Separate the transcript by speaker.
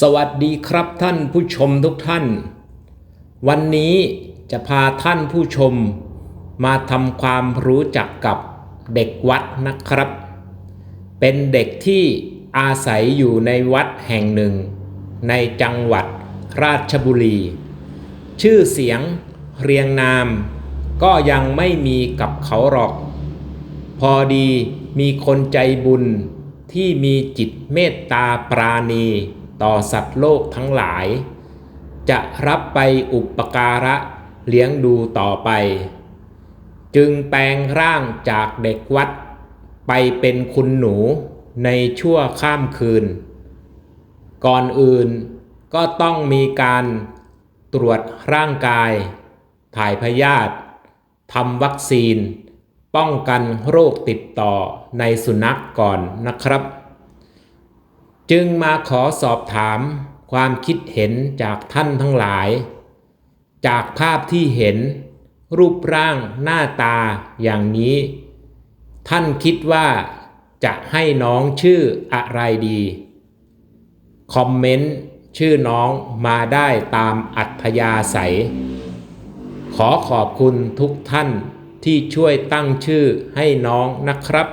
Speaker 1: สวัสดีครับท่านผู้ชมทุกท่าน วันนี้จะพาท่านผู้ชม มาทำความรู้จักกับเด็กวัดนะครับ เป็นเด็กที่อาศัยอยู่ในวัดแห่งหนึ่ง ในจังหวัดราชบุรี ชื่อเสียงเรียงนาม ก็ยังไม่มีกับเขาหรอก พอดีมีคนใจบุญที่มีจิตเมตตาปราณี ต่อสัตว์โลกทั้งหลาย จะรับไปอุปการะเลี้ยงดูต่อไป จึงแปลงร่างจากเด็กวัด ไปเป็นคุณหนูในชั่วข้ามคืน ก่อนอื่นก็ต้องมีการตรวจร่างกาย ถ่ายพยาธิทำวัคซีน ป้องกันโรคติดต่อในสุนัขก่อนนะครับ จึงมาขอสอบถามความคิดเห็นจากท่านทั้งหลาย จากภาพที่เห็น รูปร่างหน้าตาอย่างนี้ ท่านคิดว่าจะให้น้องชื่ออะไรดี คอมเมนต์ชื่อน้องมาได้ตามอัธยาศัย ขอขอบคุณทุกท่านที่ช่วยตั้งชื่อให้น้องนะครับ